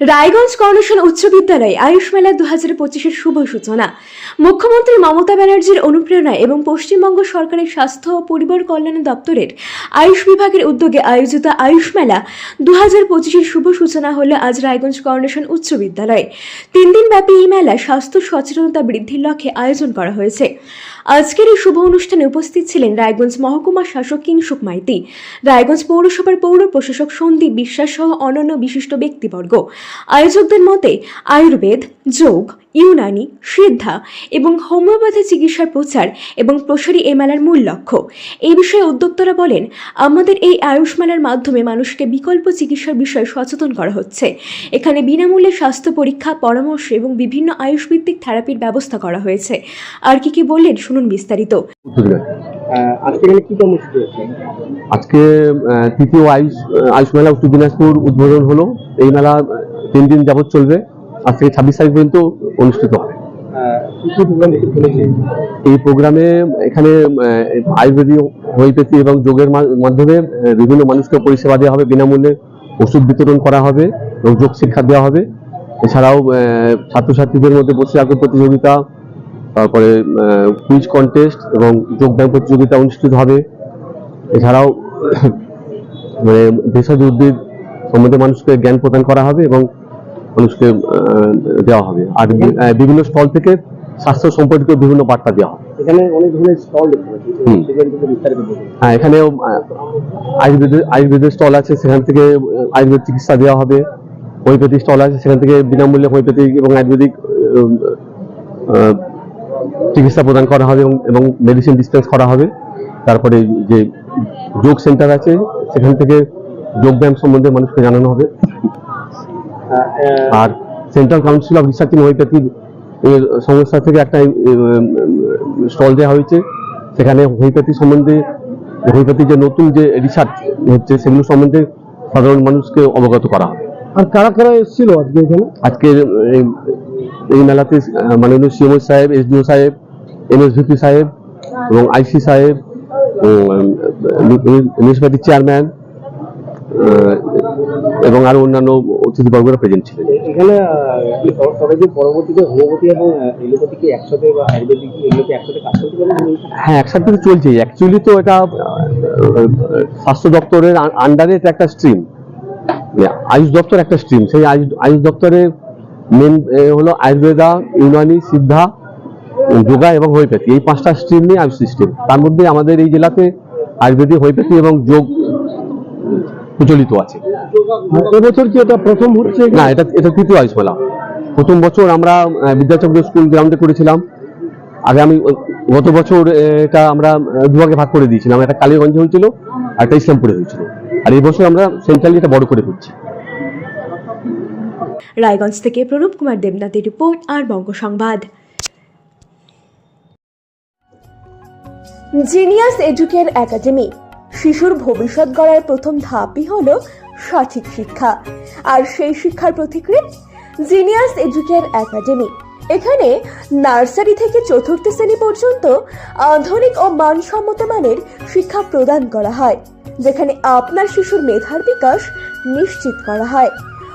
রায়গঞ্জ কর্ণসন উচ্চ বিদ্যালয়ে আয়ুষ মেলা দু হাজার পঁচিশের শুভ সূচনা। মুখ্যমন্ত্রী মমতা ব্যানার্জির অনুপ্রেরণায় এবং পশ্চিমবঙ্গ সরকারের স্বাস্থ্য ও পরিবার কল্যাণ দপ্তরের আয়ুষ বিভাগের উদ্যোগে আয়োজিত আয়ুষ মেলা দু হাজার পঁচিশের শুভ সূচনা হল আজ রায়গঞ্জ কর্ণসন উচ্চ বিদ্যালয়ে। তিন দিনব্যাপী এই মেলা স্বাস্থ্য সচেতনতা বৃদ্ধির লক্ষ্যে আয়োজন করা হয়েছে। আজকের এই শুভ অনুষ্ঠানে উপস্থিত ছিলেন রায়গঞ্জ মহকুমা শাসক কিংসুক মাইতি, রায়গঞ্জ পৌরসভার পৌর প্রশাসক সন্দীপ বিশ্বাস সহ অন্যান্য বিশিষ্ট ব্যক্তিবর্গ। আয়োজকদের মতে আয়ুর্বেদ, যোগ, ইউনানি, সিদ্ধা এবং হোমিওপ্যাথি চিকিৎসার প্রচার এবং প্রসারী এ মেলার মূল লক্ষ্য। এই বিষয়ে উদ্যোক্তারা বলেন, আমাদের এই আয়ুষ মেলার মাধ্যমে মানুষকে বিকল্প চিকিৎসার বিষয়ে সচেতন করা হচ্ছে। এখানে বিনামূল্যে স্বাস্থ্য পরীক্ষা, পরামর্শ এবং বিভিন্ন আয়ুষভিত্তিক থেরাপির ব্যবস্থা করা হয়েছে। আর কি কি বললেন, শুনুন বিস্তারিত। আজকে এখানে কি কর্মসূচি হচ্ছে? আজকে তৃতীয় আয়ুষ আয়ুষ মেলা উত্তর দিনাজপুর উদ্বোধন হলো। এই মেলা তিন দিন যাবত চলবে। আজ থেকে ছাব্বিশ তারিখ পর্যন্ত অনুষ্ঠিত হবে। এই প্রোগ্রামে এখানে আহ, আয়ুর্বেদিক হোমিওপ্যাথি এবং যোগের মাধ্যমে বিভিন্ন মানুষকে পরিষেবা দেওয়া হবে। বিনামূল্যে ওষুধ বিতরণ করা হবে এবং যোগ শিক্ষা দেওয়া হবে। এছাড়াও ছাত্রছাত্রীদের মধ্যে বসে আঁকো প্রতিযোগিতা তারপরে কুইজ কন্টেস্ট এবং যোগব্যায়াম প্রতিযোগিতা অনুষ্ঠিত হবে। এছাড়াও মানে ভেষজ উদ্ভিদ সম্বন্ধে মানুষকে জ্ঞান প্রদান করা হবে এবং মানুষকে দেওয়া হবে। আর বিভিন্ন স্টল থেকে স্বাস্থ্য সম্পর্কিত বিভিন্ন বার্তা দেওয়া হবে। এখানে অনেক ধরনের স্টল হ্যাঁ এখানেও আয়ুর্বেদের আয়ুর্বেদের স্টল আছে সেখান থেকে আয়ুর্বেদ চিকিৎসা দেওয়া হবে। হোমিওপ্যাথি স্টল আছে সেখান থেকে বিনামূল্যে হোমিওপ্যাথিক এবং আয়ুর্বেদিক চিকিৎসা প্রদান করা হবে এবং- মেডিসিন ডিসপেন্স করা হবে। তারপরে যে যোগ সেন্টার আছে সেখান থেকে যোগব্যায়াম সম্বন্ধে মানুষকে জানানো হবে। আহ, আহ, আর central council of research in homeopathy সংস্থা থেকে একটা স্টল দেওয়া হয়েছে। সেখানে হোমিওপ্যাথি সম্বন্ধে হোমিওপ্যাথি যে নতুন যে রিসার্চ হচ্ছে সেগুলো সম্বন্ধে সাধারণ মানুষকে অবগত করা হবে। আর কারা কারা এসেছিল আজকে এখানে? আজকের এই- মেলাতে মাননীয় সিএমও সাহেব এসডিও সাহেব এমএসভিপি সাহেব এবং আইসি সাহেব মিউনিসিপ্যালিটি চেয়ারম্যান এবং আরও অন্যান্য অতিথিবর্গরা প্রেজেন্ট ছিলেন। এখানে আহ, পরবর্তীতে হোমিওপ্যাথি এবং এলোপ্যাথিকে একসাথে বা আয়ুর্বেদিক এগুলোকে একসাথে কাজ করতে পারেন হ্যাঁ একসাথে তো চলছেই। অ্যাকচুয়ালি তো এটা স্বাস্থ্য দপ্তরের আন্ডারে এটা একটা স্ট্রিম আয়ুষ দপ্তর একটা স্ট্রিম সেই আয়ুষ আয়ুষ দপ্তরের মেন হলো আয়ুর্বেদা ইউনানি সিদ্ধা যোগা এবং হোমিওপ্যাথি। এই পাঁচটা স্ট্রিম নিয়ে আয়ুষ সিস্টেম তার মধ্যে আমাদের এই জেলাতে আয়ুর্বেদিক হোমিওপ্যাথি এবং যোগ প্রচলিত আছে। এবছর কি এটা প্রথম হচ্ছে? না এটা এটা তৃতীয় আয়ুষ মেলা প্রথম বছর আমরা বিদ্যাচক্র স্কুল গ্রাউন্ডে করেছিলাম। আগে আমি গত বছর এটা আমরা দুভাগে ভাগ করে দিয়েছিলাম। একটা কালীগঞ্জে হয়েছিল আর একটা ইসলামপুরে হয়েছিল। আর এই বছর আমরা সেন্ট্রালি এটা বড় করে করছি রায়গঞ্জ থেকে প্রণব কুমার দেবনাথের রিপোর্ট আর Banga Sangbad. Genius Educare academy, শিশুর ভবিষ্যৎ গড়ার প্রথম ধাপই হল সঠিক শিক্ষা। আর সেই শিক্ষার প্রতিক্রিয়া? জিনিয়াস এডুকের একাডেমি, এখানে নার্সারি থেকে চতুর্থ শ্রেণি পর্যন্ত আধুনিক ও মানসম্মত মানের শিক্ষা প্রদান করা হয়, যেখানে আপনার শিশুর মেধার বিকাশ নিশ্চিত করা হয়।